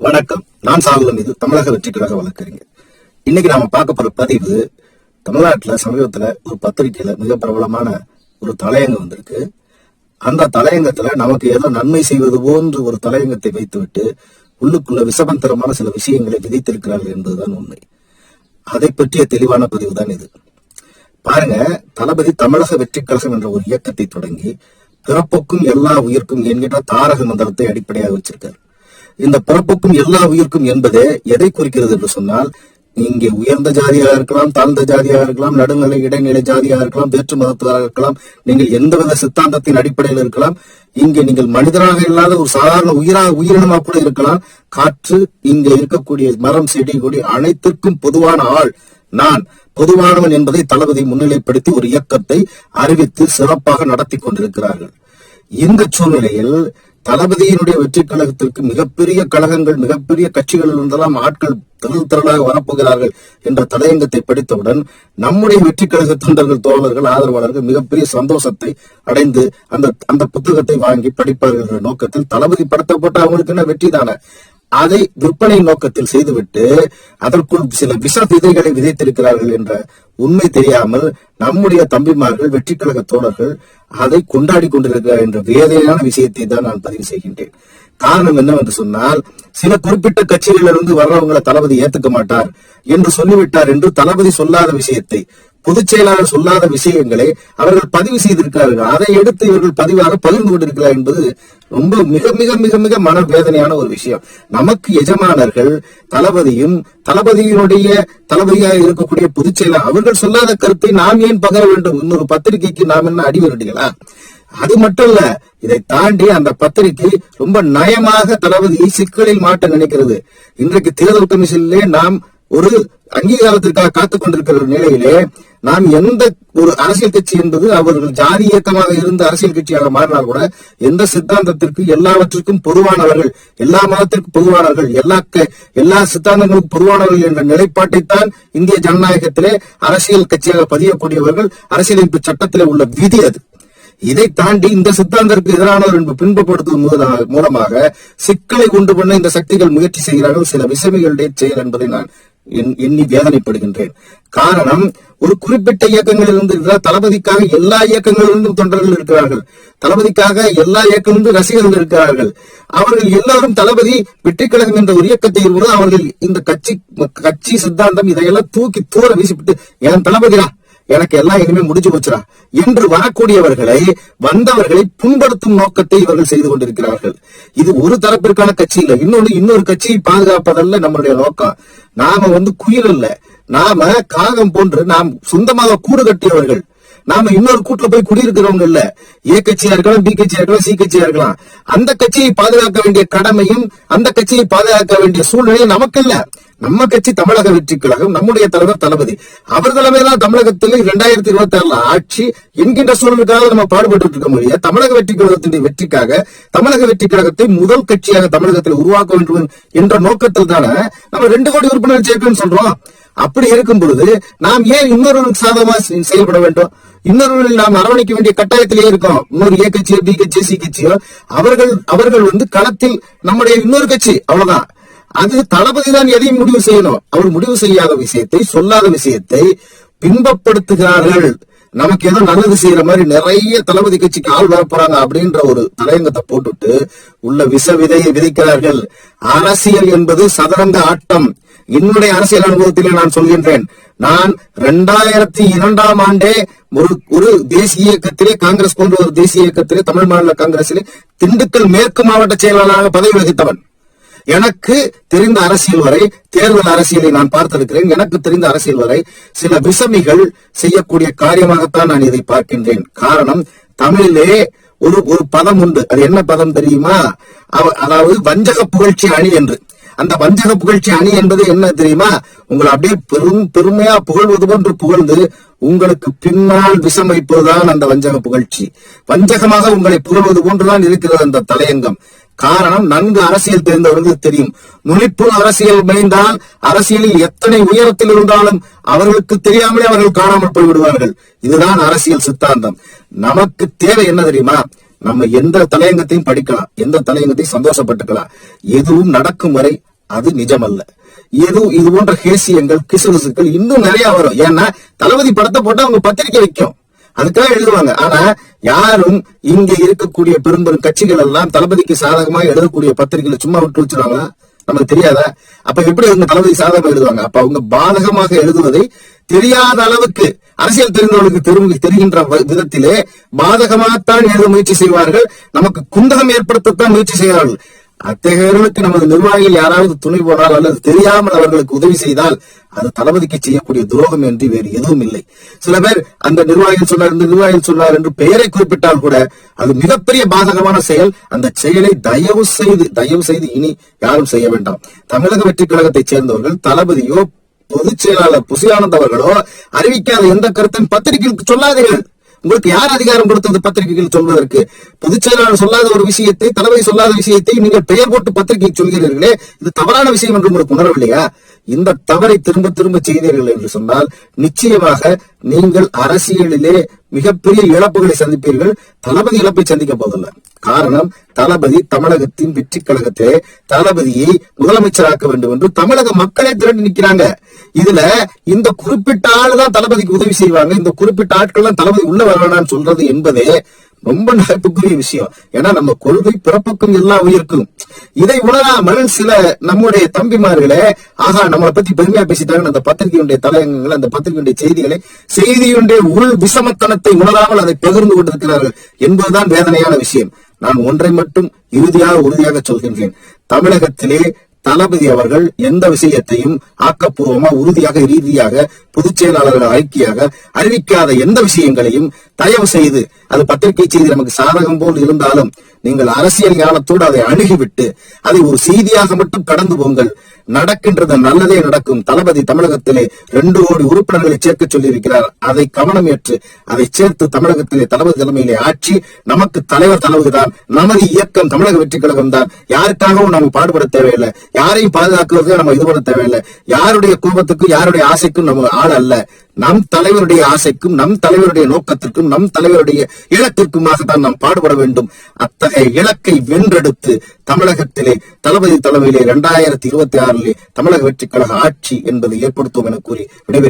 வணக்கம். நான் சாகுதம் இது தமிழக வெற்றி கழக வழக்கறிஞர். இன்னைக்கு நாம பார்க்க போற பதிவு தமிழ்நாட்டுல சமீபத்துல ஒரு பத்திரிகையில மிக பிரபலமான ஒரு தலையங்கம் வந்திருக்கு. அந்த தலையங்கத்துல நமக்கு ஏதோ நன்மை செய்வது போன்று ஒரு தலையங்கத்தை வைத்துவிட்டு உள்ளுக்குள்ள விசபந்தரமான சில விஷயங்களை விதித்திருக்கிறார்கள் என்பதுதான் உண்மை. அதை பற்றிய தெளிவான பதிவு தான் இது. பாருங்க தளபதி தமிழக வெற்றி கழகம் என்ற ஒரு இயக்கத்தை தொடங்கி பிறப்புக்கும் எல்லா உயிர்க்கும் என்கின்ற தாரக மந்திரத்தை அடிப்படையாக வச்சிருக்காரு. இந்த பிறப்புக்கும் எல்லா உயிர்க்கும் என்பதே எதை குறிக்கிறது என்று சொன்னால் இங்கே உயர்ந்த ஜாதியாக இருக்கலாம் தாழ்ந்த ஜாதியாக இருக்கலாம் நடுநிலை இடைநிலை ஜாதியாக இருக்கலாம் வேற்று மதத்தவராக இருக்கலாம் நீங்கள் எந்தவித சித்தாந்தத்தின் அடிப்படையில் இருக்கலாம் இங்கே நீங்கள் மனிதராக இல்லாத ஒரு சாதாரண உயிராக உயிரினமாக கூட இருக்கலாம் காற்று இங்கே இருக்கக்கூடிய மரம் செடி கொடி அனைத்திற்கும் பொதுவான ஆள் நான். பொதுவானவன் என்பதை தளபதி முன்னிலைப்படுத்தி ஒரு இயக்கத்தை அறிவித்து சிறப்பாக நடத்தி கொண்டிருக்கிறார்கள். இந்த சூழ்நிலையில் தளபதியினுடைய வெற்றி கழகத்திற்கு மிகப்பெரிய கழகங்கள் மிகப்பெரிய கட்சிகளில் இருந்தெல்லாம் ஆட்கள் திரள் திரளாக வரப்போகிறார்கள் என்ற தலையங்கத்தை படித்தவுடன் நம்முடைய வெற்றி கழக தொண்டர்கள் தோழர்கள் ஆதரவாளர்கள் மிகப்பெரிய சந்தோஷத்தை அடைந்து அந்த அந்த புத்தகத்தை வாங்கி படிப்பார்கள் என்ற நோக்கத்தில் தளபதி படுத்தப்பட்ட அவங்களுக்கு என்ன வெற்றி தானே? அதை விற்பனை நோக்கத்தில் செய்துவிட்டு அதற்குள் சில விஷ விதைகளை விதைத்திருக்கிறார்கள் என்ற உண்மை தெரியாமல் நம்முடைய தம்பிமார்கள் வெற்றி கழக தோழர்கள் அதை கொண்டாடி கொண்டிருக்கிறார் என்ற வேதனையான விஷயத்தை தான் நான் பதிவு செய்கின்றேன். காரணம் என்னவென்று சொன்னால் சில குறிப்பிட்ட கட்சிகளிலிருந்து வர்றவங்களை தளபதி ஏத்துக்க மாட்டார் என்று சொல்லிவிட்டார் என்று தளபதி சொல்லாத விஷயத்தை பொதுச் செயலாளர் சொல்லாத விஷயங்களை அவர்கள் பதிவு செய்திருக்கிறார்கள். அதை எடுத்து இவர்கள் பதிவாக பகிர்ந்து கொண்டிருக்கிறார் என்பது ரொம்ப மிக மிக மிக மிக மன வேதனையான ஒரு விஷயம். நமக்கு எஜமானர்கள் தளபதியும் தளபதியினுடைய தளபதியாக இருக்கக்கூடிய பொதுச் செயலாளர் அவர்கள் சொல்லாத கருத்தை நாம் ஏன் பகர வேண்டும்? இன்னொரு பத்திரிகைக்கு நாம் என்ன அடிவருடிகளா அது மட்டும் இல்ல இதை தாண்டி அந்த பத்திரிகை ரொம்ப நயமாக தளபதி சிக்கலில் மாட்ட நினைக்கிறது. இன்றைக்கு தேர்தல் கமிஷன்லேயே நாம் ஒரு அங்கீகாரத்திற்காக காத்துக் கொண்டிருக்கிற நிலையிலே நாம் எந்த ஒரு அரசியல் கட்சி என்பது அவர்கள் ஜாதி இயக்கமாக இருந்த அரசியல் கட்சியாக மாறினால் கூட எந்த சித்தாந்தத்திற்கு எல்லாவற்றிற்கும் பொதுவானவர்கள் எல்லா மதத்திற்கும் பொதுவானவர்கள் எல்லா எல்லா சித்தாந்தங்களுக்கும் பொதுவானவர்கள் என்ற நிலைப்பாட்டைத்தான் இந்திய ஜனநாயகத்திலே அரசியல் கட்சியாக பதியக்கூடியவர்கள் அரசியலமைப்பு சட்டத்திலே உள்ள விதி அது. இதை தாண்டி இந்த சித்தாந்தத்திற்கு எதிரானவர் என்று பின்பப்படுத்துவதன் மூலமாக- சிக்கலை கொண்டு பண்ண இந்த சக்திகள் முயற்சி செய்கிறார்கள் சில விசமிகளுடைய செயல் என்பதை நான் எண்ணி வேதனைப்படுகின்றேன். காரணம் ஒரு குறிப்பிட்ட இயக்கங்களிலிருந்து தளபதிக்காக எல்லா இயக்கங்களிலிருந்தும் தொண்டர்கள் இருக்கிறார்கள். தளபதிக்காக எல்லா இயக்கங்களிலிருந்து ரசிகர்கள் இருக்கிறார்கள். அவர்கள் எல்லாரும் தளபதி வெற்றி கழகம் என்ற ஒரு இயக்கத்தை அவர்கள் இந்த கட்சி கட்சி சித்தாந்தம் இதையெல்லாம் தூக்கி தூர வீசிவிட்டு என் தளபதிடா எனக்கு எல்லாம் இனிமே முடிஞ்சு போச்சுடா. என்று வரக்கூடியவர்களை வந்தவர்களை புண்படுத்தும் நோக்கத்தை இவர்கள் செய்து கொண்டிருக்கிறார்கள். இது ஒரு தரப்பிற்கான கட்சி இல்ல. இன்னொன்னு இன்னொரு கட்சியை பாதுகாப்பதல்ல நம்மளுடைய நோக்கம். நாம வந்து குயில் அல்ல. நாம காகம் போன்று நாம் சொந்தமாக கூடு கட்டியவர்கள். நாம இன்னொரு கூட்டுல போய் குடியிருக்கிறவங்க இல்ல. ஏ கட்சியா இருக்கலாம் பி கட்சியா இருக்கலாம் சி கட்சியா இருக்கலாம். அந்த கட்சியை பாதுகாக்க வேண்டிய கடமையும் அந்த கட்சியை பாதுகாக்க வேண்டிய சூழ்நிலையும் நமக்கு இல்ல. நம்ம கட்சி தமிழக வெற்றி கழகம் நம்முடைய தலைவர் தளபதி. அவர் தலைமையில்தான் தமிழகத்தில் இரண்டாயிரத்தி இருபத்தி ஆறுல ஆட்சி என்கின்ற சூழலுக்காக நம்ம பாடுபட்டு இருக்க முடியாது தமிழக வெற்றி கழகத்தினுடைய வெற்றிக்காக தமிழக வெற்றி கழகத்தை முதல் கட்சியாக தமிழகத்தில் உருவாக்க வேண்டும் என்ற நோக்கத்தில் தானே நம்ம ரெண்டு கோடி உறுப்பினர் சேர்க்கணும்னு சொல்றோம். அப்படி இருக்கும் பொழுது நாம் ஏன் இன்னொரு சாதகமா செ- செயல்பட வேண்டும்? இன்னொருவர்கள் நாம் அரவணைக்க வேண்டிய கட்டாயத்திலே இருக்கோம். இன்னொரு ஏ கட்சியோ பி கட்சியோ சி கட்சியோ. அவர்கள் அவர்கள் வந்து களத்தில் நம்முடைய இன்னொரு கட்சி அவ்வளவுதான். அது தளபதி தான் எதையும் முடிவு செய்யணும். அவர் முடிவு செய்யாத விஷயத்தை சொல்லாத விஷயத்தை பின்பப்படுத்துகிறார்கள். நமக்கு ஏதோ நல்லது செய்யற மாதிரி நிறைய தளபதி கட்சிக்கு ஆள் வரப்போறாங்க அப்படின்ற ஒரு தலையங்கத்தை போட்டுட்டு உள்ள விஷ விதையை விதைக்கிறார்கள். அரசியல் என்பது சதுரங்க ஆட்டம். என்னுடைய அரசியல் அனுபவத்திலே நான் சொல்கின்றேன். நான் இரண்டாயிரத்தி இரண்டாம் ஆண்டே ஒரு ஒரு தேசிய இயக்கத்திலே காங்கிரஸ் போன்ற ஒரு தேசிய இயக்கத்திலே தமிழ் மாநில காங்கிரசிலே திண்டுக்கல் மேற்கு மாவட்ட செயலாளராக பதவி வகித்தவன். எனக்கு தெரிந்த அரசியல் வரை தேர்தல் அரசியலை நான் பார்த்திருக்கிறேன். எனக்கு தெரிந்த அரசியல் வரை சில விஷமிகள் செய்யக்கூடிய காரியமாகத்தான் நான் இதை பார்க்கின்றேன். காரணம் தமிழிலே ஒரு ஒரு பதம் உண்டு. அது என்ன பதம் தெரியுமா? அதாவது வஞ்சக புகழ்ச்சி அணி என்று. அந்த வஞ்சக புகழ்ச்சி அணி என்பது என்ன தெரியுமா? உங்களை அப்படியே பெரும் பெருமையா புகழ்வது போன்று புகழ்ந்து உங்களுக்கு பின்னால் விஷம் வைப்பதுதான் அந்த வஞ்சக புகழ்ச்சி. வஞ்சகமாக உங்களை புகழ்வது போன்றுதான் இருக்கிறது அந்த தலையங்கம். காரணம் நன்கு அரசியல் தெரிந்தவர்களுக்கு தெரியும். நுழிப்பு அரசியல் மேய்ந்தால் அரசியலில் எத்தனை உயரத்தில் இருந்தாலும் அவர்களுக்கு தெரியாமலே அவர்கள் காணாமல் போய்விடுவார்கள். இதுதான் அரசியல் சித்தாந்தம். நமக்கு தேவை என்ன தெரியுமா? நம்ம எந்த தலையங்கத்தையும் படிக்கலாம். எந்த தலையங்கத்தையும் சந்தோஷப்பட்டுக்கலாம். எதுவும் நடக்கும் வரை அது நிஜமல்ல. ஏதோ இது போன்ற ஹேசியங்கள் கிசுகிசுக்கள் இன்னும் நிறைய வரும். ஏன்னா தளபதி படத்தை போட்டு அவங்க பத்திரிக்கை வைக்கும். அதுக்காக எழுதுவாங்க. ஆனா யாரும் இங்க இருக்கக்கூடிய பெரும்பெரும் கட்சிகள் எல்லாம் தளபதிக்கு சாதகமா எழுதக்கூடிய பத்திரிகைகளை சும்மா விட்டு வச்சிருவாங்களா? நமக்கு தெரியாதா? அப்ப எப்படி அவங்க தளபதி சாதகமா எழுதுவாங்க? அப்ப அவங்க பாதகமாக எழுதுவதை தெரியாத அளவுக்கு அரசியல் தெரிந்தவர்களுக்கு தெரு தெரிகின்ற விதத்திலே பாதகமாகத்தான் எழுத முயற்சி செய்வார்கள். நமக்கு குந்தகம் ஏற்படுத்தத்தான் முயற்சி செய்வார்கள் அத்தகையவர்களுக்கு நமது நிர்வாகிகள் யாராவது துணை போனால் அல்லது தெரியாமல் அவர்களுக்கு உதவி செய்தால் அது தளபதிக்கு செய்யக்கூடிய துரோகம் என்று வேறு எதுவும் இல்லை. சில பேர் அந்த நிர்வாகிகள் சொன்னார் இந்த நிர்வாகிகள் சொன்னார் என்று பெயரை குறிப்பிட்டால் கூட அது மிகப்பெரிய பாதகமான செயல். அந்த செயலை தயவு செய்து தயவு செய்து இனி யாரும் செய்ய வேண்டாம். தமிழக வெற்றி கழகத்தைச் சேர்ந்தவர்கள் தளபதியோ பொதுச் செயலாளர் புசியானந்த் அவர்களோ அறிவிக்காத எந்த கருத்தையும் பத்திரிகைகளுக்கு சொல்லாதீர்கள். உங்களுக்கு யார் அதிகாரம் கொடுத்தது பத்திரிகைகள் சொல்வதற்கு? பொதுச் செயலாளர் சொல்லாத ஒரு விஷயத்தை தலைமை சொல்லாத விஷயத்தை நீங்கள் பெயர் போட்டு பத்திரிகை சொல்கிறீர்களே இது தவறான விஷயம் என்று உங்களுக்கு உணரவில்லையா? இந்த தவறை திரும்ப திரும்ப செய்தீர்கள் என்று சொன்னால் நிச்சயமாக நீங்கள் அரசியலிலே மிகப்பெரிய இழப்புகளை சந்திப்பீர்கள். தளபதி இழப்பை சந்திக்க போவதில்லை. காரணம் தளபதி தமிழகத்தின் வெற்றி கழகத்திலே தளபதியை முதலமைச்சராக்க வேண்டும் என்று தமிழக மக்களே திரண்டு நிக்கிறாங்க இதுல இந்த குறிப்பிட்ட ஆள் தான் தளபதிக்கு உதவி செய்வாங்க. இந்த குறிப்பிட்ட ஆட்கள் தான் தளபதி உள்ள வரவேணான்னு சொல்றது என்பதே ரொம்ப நகைப்புக்குரிய விஷயம். ஏன்னா நம்ம கொள்கை பிறப்புக்கும் எல்லாம் உயிருக்கும். இதை உணராமல் சில நம்முடைய தம்பிமார்களே ஆகா நம்மளை பத்தி பெருமையா பேசிட்டாங்க அந்த பத்திரிகையுடைய தலையங்கங்கள் அந்த பத்திரிகையுடைய செய்திகளை செய்தியுடைய உள் விஷமத்தனத்தை உணராமல் அதை பகிர்ந்து கொண்டிருக்கிறார்கள் என்பதுதான் வேதனையான விஷயம். நான் ஒன்றை மட்டும் இறுதியாக உறுதியாக சொல்கின்றேன். தமிழகத்திலே தளபதி அவர்கள் எந்த விஷயத்தையும் ஆக்கப்பூர்வமா உறுதியாக ரீதியாக பொதுச் செயலாளர்கள் அறிக்கையாக அறிவிக்காத எந்த விஷயங்களையும் தயவு செய்து அது பத்திரிகை செய்தி நமக்கு சாதகம் போல் இருந்தாலும் நீங்கள் அரசியல் ஞானத்தோடு அதை அணுகிவிட்டு அதை ஒரு செய்தியாக மட்டும் கடந்து போங்கள். நடக்கின்றது நல்லதே நடக்கும். தளபதி தமிழகத்திலே ரெண்டு கோடி உறுப்பினர்களை சேர்க்க சொல்லியிருக்கிறார். அதை கவனம் ஏற்று அதை சேர்த்து தமிழகத்திலே தளபதி தலைமையிலே ஆட்சி நமக்கு தலைவர் தளபதிதான் நமது இயக்கம் தமிழக வெற்றி கழகம் தான் யாருக்காகவும் நாம் பாடுபட தேவையில்லை. யாரையும் பாதுகாக்கிறதுக்கு நம்ம இது பண்ண தேவையில்லை. யாருடைய கோபத்துக்கும் யாருடைய ஆசைக்கும் நம்ம ஆள் அல்ல. நம் தலைவருடைய ஆசைக்கும் நம் தலைவருடைய நோக்கத்திற்கும் நம் தலைவருடைய இலக்கிற்குமாகத்தான் நாம் பாடுபட வேண்டும். அத்தகைய இலக்கை வென்றெடுத்து தமிழகத்திலே தளபதி தலைமையிலே இரண்டாயிரத்தி இருபத்தி ஆறிலே தமிழக வெற்றிக் கழக ஆட்சி என்பதை ஏற்படுத்துவோம் என கூறி விடைபெறுகிறேன்.